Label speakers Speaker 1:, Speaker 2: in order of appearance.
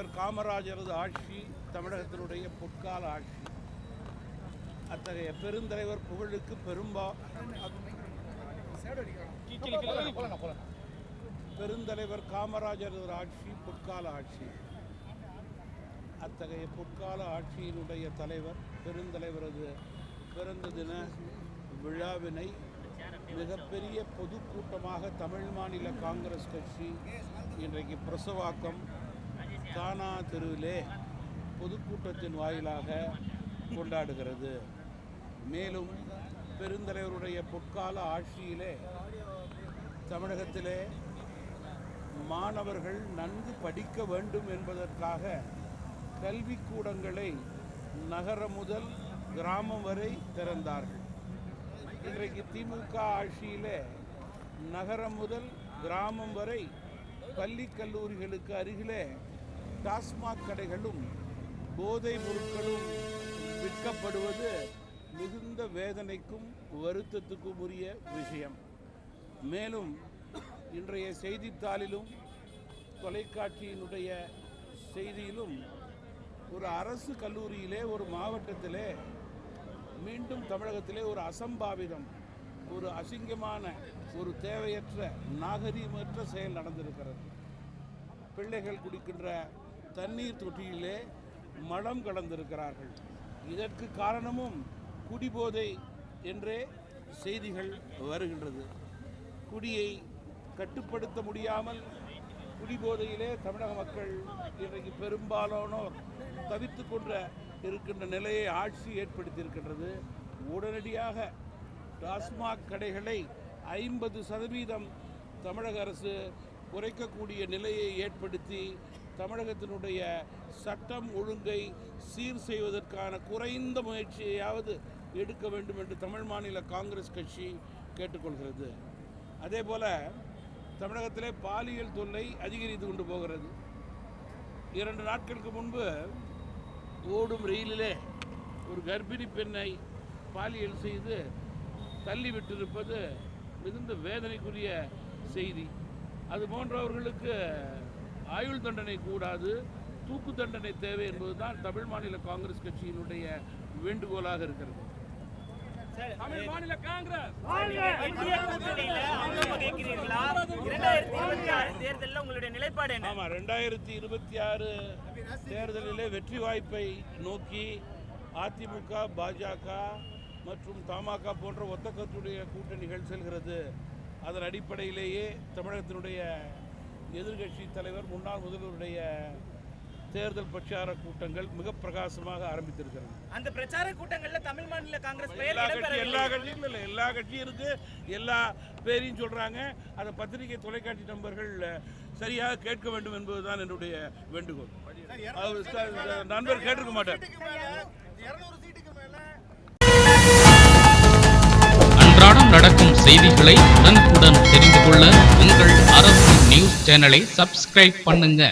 Speaker 1: Doctor காமராஜரது ஆட்சி தமிழகத்தினுடைய பொற்கால ஆட்சி. அத்தகைய பெருந்தலைவர் புகழுக்கு பெரும்பா பெருந்தலைவர் காமராஜரது ஆட்சி பொற்கால ஆட்சி. அத்தகைய பொற்கால ஆட்சியினுடைய தலைவர் பெருந்தலைவரது பிறந்த தின விழாவினை மிகப்பெரிய பொதுக்கூட்டமாக தமிழ் மாநில காங்கிரஸ் கட்சி இன்றைக்கு பிரசவாக்கம் தானா தெருவிலே பொதுக்கூட்டத்தின் வாயிலாக கொண்டாடுகிறது. மேலும் பெருந்தலைவருடைய பொற்கால ஆட்சியிலே தமிழகத்திலே மாணவர்கள் நன்கு படிக்க வேண்டும் என்பதற்காக கல்விக்கூடங்களை நகரம் முதல் கிராமம் வரை திறந்தார்கள். இன்றைக்கு திமுக ஆட்சியிலே நகரம் முதல் கிராமம் வரை பள்ளி கல்லூரிகளுக்கு அருகிலே டாஸ்மாக் கடைகளும் போதை பொருட்களும் விற்கப்படுவது மிகுந்த வேதனைக்கும் வருத்தத்துக்கும் உரிய விஷயம். மேலும் இன்றைய செய்தித்தாளிலும் தொலைக்காட்சியினுடைய செய்தியிலும் ஒரு அரசு கல்லூரியிலே ஒரு மாவட்டத்திலே மீண்டும் தமிழகத்திலே ஒரு அசம்பாவிதம் ஒரு அசிங்கமான ஒரு தேவையற்ற நாகரீகமற்ற செயல் நடந்திருக்கிறது. பிள்ளைகள் குடிக்கின்ற தண்ணீர் தொட்டியிலே மலம் கலந்திருக்கிறார்கள் இதற்கு காரணமும் குடிபோதை என்றே செய்திகள் வருகின்றது. குடியை கட்டுப்படுத்த முடியாமல் குடிபோதையிலே தமிழக மக்கள் இன்றைக்கு பெரும்பாலானோர் தவித்து கொண்ட இருக்கின்ற நிலையை ஆட்சி ஏற்படுத்தியிருக்கின்றது. உடனடியாக டாஸ்மாக் கடைகளை ஐம்பது சதவீதம் தமிழக அரசு குறைக்கக்கூடிய நிலையை ஏற்படுத்தி தமிழகத்தினுடைய சட்டம் ஒழுங்கை சீர் செய்வதற்கான குறைந்த முயற்சியையாவது எடுக்க வேண்டும் என்று தமிழ் மாநில காங்கிரஸ் கட்சி கேட்டுக்கொள்கிறது. அதே போல தமிழகத்திலே பாலியல் தொல்லை அதிகரித்து கொண்டு போகிறது. இரண்டு நாட்களுக்கு முன்பு ஓடும் ரயிலிலே ஒரு கர்ப்பிணி பெண்ணை பாலியல் செய்து தள்ளி விட்டிருப்பது மிகுந்த வேதனைக்குரிய செய்தி. அது போன்றவர்களுக்கு ஆயுள் தண்டனை கூடாது தூக்கு தண்டனை தேவை என்பதுதான் தமிழ் மாநில காங்கிரஸ் கட்சியினுடைய வேண்டுகோளாக இருக்கிறது.
Speaker 2: தமிழ் மாநில காங்கிரஸ்!
Speaker 1: ஆமாம் ரெண்டாயிரத்தி இருபத்தி ஆறு தேர்தலிலே வெற்றி வாய்ப்பை நோக்கி அதிமுக பாஜக மற்றும் தமாக போன்ற ஒத்த கருத்துடைய கூட்டணிகள் செல்கிறது. அதன் அடிப்படையிலேயே தமிழகத்தினுடைய எதிர்க்கட்சி தலைவர் முன்னாள் முதல்வருடைய தேர்தல் பிரச்சார கூட்டங்கள் மிக பிரகாசமாக ஆரம்பித்திருக்கிறது.
Speaker 3: அந்த பிரச்சார கூட்டங்கள்ல தமிழ் மாநில காங்கிரஸ் பெயர்
Speaker 1: எல்லா கட்சி எல்லா கட்சியும் இல்லை. எல்லா கட்சியும் இருக்கு. எல்லா பேரையும் சொல்றாங்க. அதை பத்திரிகை தொலைக்காட்சி நண்பர்கள் சரியாக கேட்க வேண்டும் என்பதுதான் என்னுடைய வேண்டுகோள். நண்பர் கேட்டிருக்க மாட்டார்.
Speaker 4: அன்றாடம் நடக்கும் செய்திகளை உடனுக்குடன் தெரிந்து கொள்ள உங்கள் நியூஸ் சேனலை சப்ஸ்கிரைப் பண்ணுங்க.